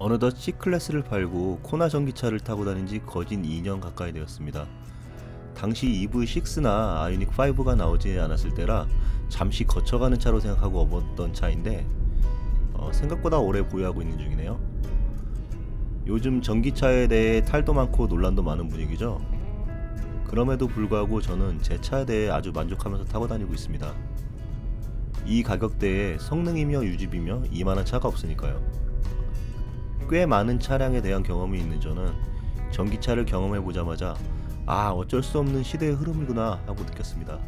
어느덧 C클래스를 팔고 코나 전기차를 타고 다닌 지 거진 2년 가까이 되었습니다. 당시 EV6나 아이닉 5가 나오지 않았을 때라 잠시 거쳐가는 차로 생각하고 업었던 차인데 어, 생각보다 오래 보유하고 있는 중이네요. 요즘 전기차에 대해 탈도 많고 논란도 많은 분위기죠. 그럼에도 불구하고 저는 제 차에 대해 아주 만족하면서 타고 다니고 있습니다. 이 가격대에 성능이며 유지비며 이만한 차가 없으니까요. 꽤 많은 차량에 대한 경험이 있는 저는 전기차를 경험해 보자마자 아 어쩔 수 없는 시대의 흐름이구나 하고 느꼈습니다.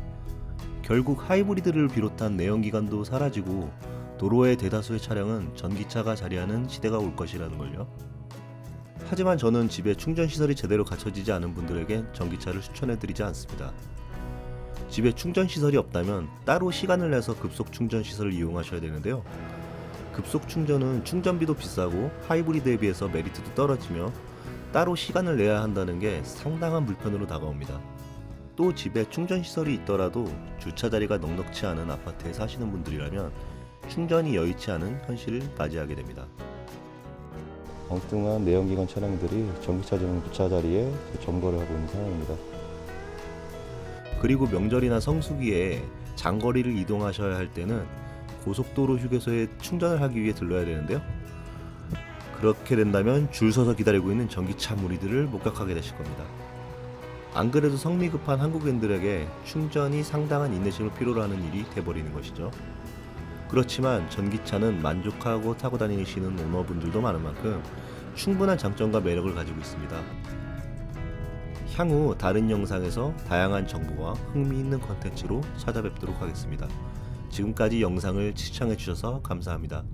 결국 하이브리드를 비롯한 내연기관도 사라지고 도로의 대다수의 차량은 전기차가 자리하는 시대가 올 것이라는 걸요. 하지만 저는 집에 충전 시설이 제대로 갖춰지지 않은 분들에게 전기차를 추천해 드리지 않습니다. 집에 충전 시설이 없다면 따로 시간을 내서 급속 충전 시설을 이용하셔야 되는데요. 급속 충전은 충전비도 비싸고 하이브리드에 비해서 메리트도 떨어지며 따로 시간을 내야 한다는 게 상당한 불편으로 다가옵니다. 또 집에 충전 시설이 있더라도 주차 자리가 넉넉치 않은 아파트에 사시는 분들이라면 충전이 여의치 않은 현실을 맞이하게 됩니다. 엉뚱한 내연기관 차량들이 전기차 전용 주차 자리에 점거를 하고 있는 상황입니다. 그리고 명절이나 성수기에 장거리를 이동하셔야 할 때는 고속도로 휴게소에 충전을 하기 위해 들러야 되는데요. 그렇게 된다면 줄 서서 기다리고 있는 전기차 무리들을 목격하게 되실 겁니다. 안 그래도 성미 급한 한국인들에게 충전이 상당한 인내심을 필요로 하는 일이 돼버리는 것이죠. 그렇지만 전기차는 만족하고 타고 다니시는 오너분들도 많은 만큼 충분한 장점과 매력을 가지고 있습니다. 향후 다른 영상에서 다양한 정보와 흥미있는 컨텐츠로 찾아뵙도록 하겠습니다. 지금까지 영상을 시청해주셔서 감사합니다.